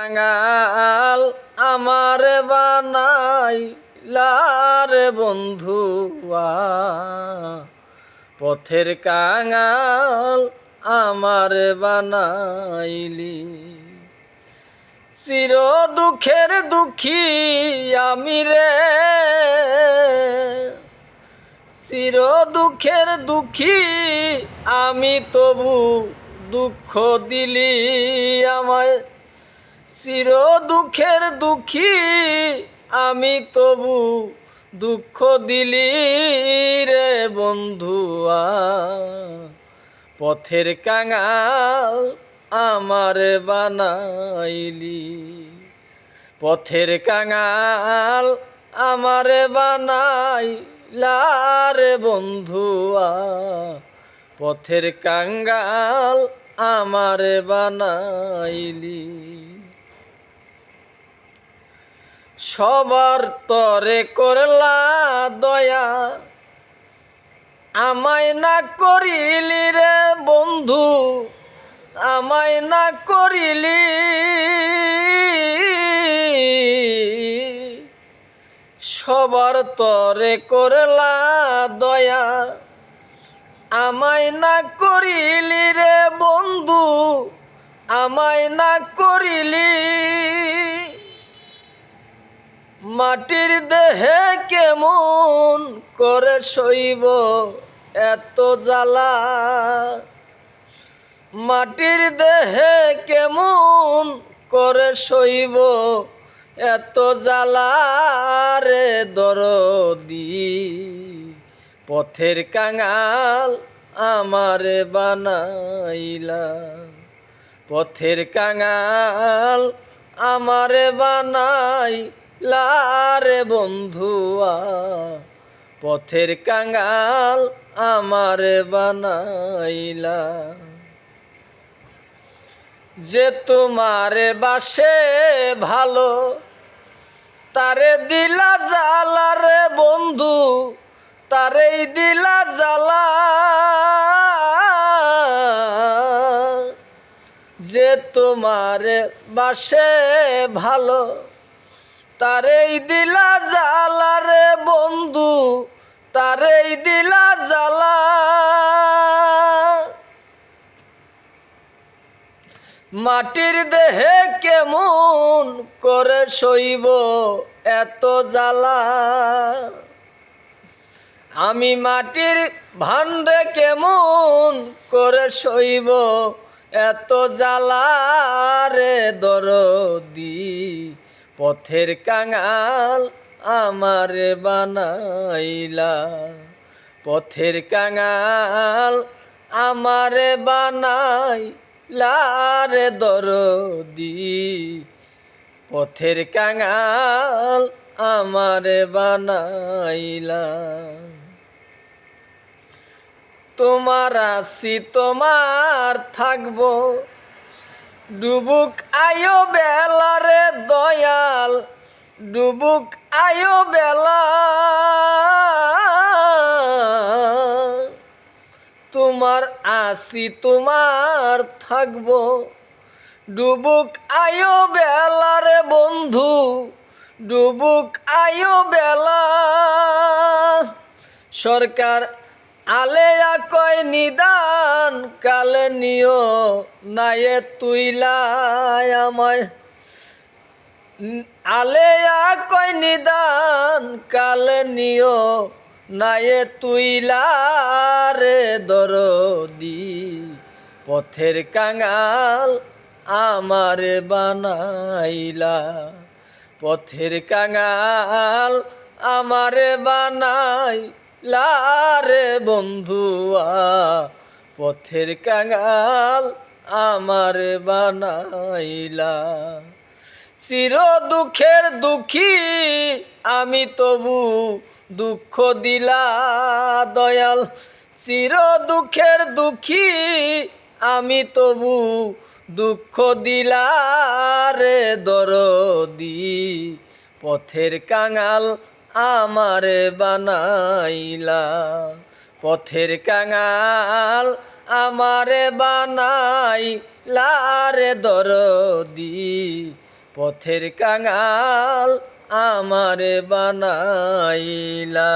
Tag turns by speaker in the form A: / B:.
A: কাঙাল আমার বানাই লারে বন্ধুয়া। পথের কাঙাল আমার বানাইলি। চির দুঃখের দুঃখী আমি রে। চির দুঃখের দুঃখী আমি তবু দুঃখ দিলি আমায় চির দুঃখের দুঃখী, আমি তবু দুঃখ দিলি রে বন্ধুয়া। পথের কাঙাল আমার বানাইলি। পথের কাঙাল আমার বানাই লারে বন্ধুয়া। পথের কাঙ্গাল আমার বানাইলি। সবার তরে করলা দয়া। আমায় না করিলি রে বন্ধু, আমায় না করিলি। সবার তরে করলা দয়া। আমায় না করিলি রে বন্ধু, আমায় না করিলি। মাটির দেহে কেমন করে সইব এত জ্বালা? মাটির দেহে কেমন করে সইব এত জ্বালা? রে দরদি, পথের কাঙাল আমার বানাইলা। পথের কাঙাল আমার বানাই লারে বন্ধুয়া, পথের কাঙাল আমার বানাইলা। যে তোমার বাসে ভালো, তারে দিলা জ্বালা রে বন্ধু, তারেই দিলা জ্বালা যে তোমার বাসে ভালো তারেই দিলা জ্বালা রে বন্ধু, তারেই দিলা জ্বালা। মাটির দেহে কেমন করে সইব এত জ্বালা? আমি মাটির ভান্ডে কেমন করে সইব এত জ্বালা রে দরদি? পথের কাঙাল আমার বানাইলা। পথের কাঙাল আমার বানাই লারে দরদি। পথের কাঙাল আমার বানাইলা। তোমার আসি তোমার থাকব। ডুবুক আয়ো বেলারে ডুবুক আয়ো বেলা। তোমার আসি, তোমার থাকব। ডুবুক আয়ো বেলারে বন্ধু, ডুবুক আয়ো বেলা। সরকার আলেয়া কয় নিদান, কালে নিও নায়ে তুইলায় আমায়। আলেয়া কয় নিদান কালে নিও নায়ে তুইলা রে দরদি। পথের কাঙাল আমার বানাইলা। পথের কাঙাল আমার বানাই লারে বন্ধুয়া। পথের কাঙাল আমার বানাইলা। চির দুঃখের দুঃখী, আমি তবু দুঃখ দিলা দয়াল। চির দুঃখের দুঃখী, আমি তবু দুঃখ দিলা রে দরদি। পথের কাঙাল আমারে বানাইলা, পথের কাঙাল আমারে বানাই লারে দরদি। পথের কাঙাল আমারে বানাইলা।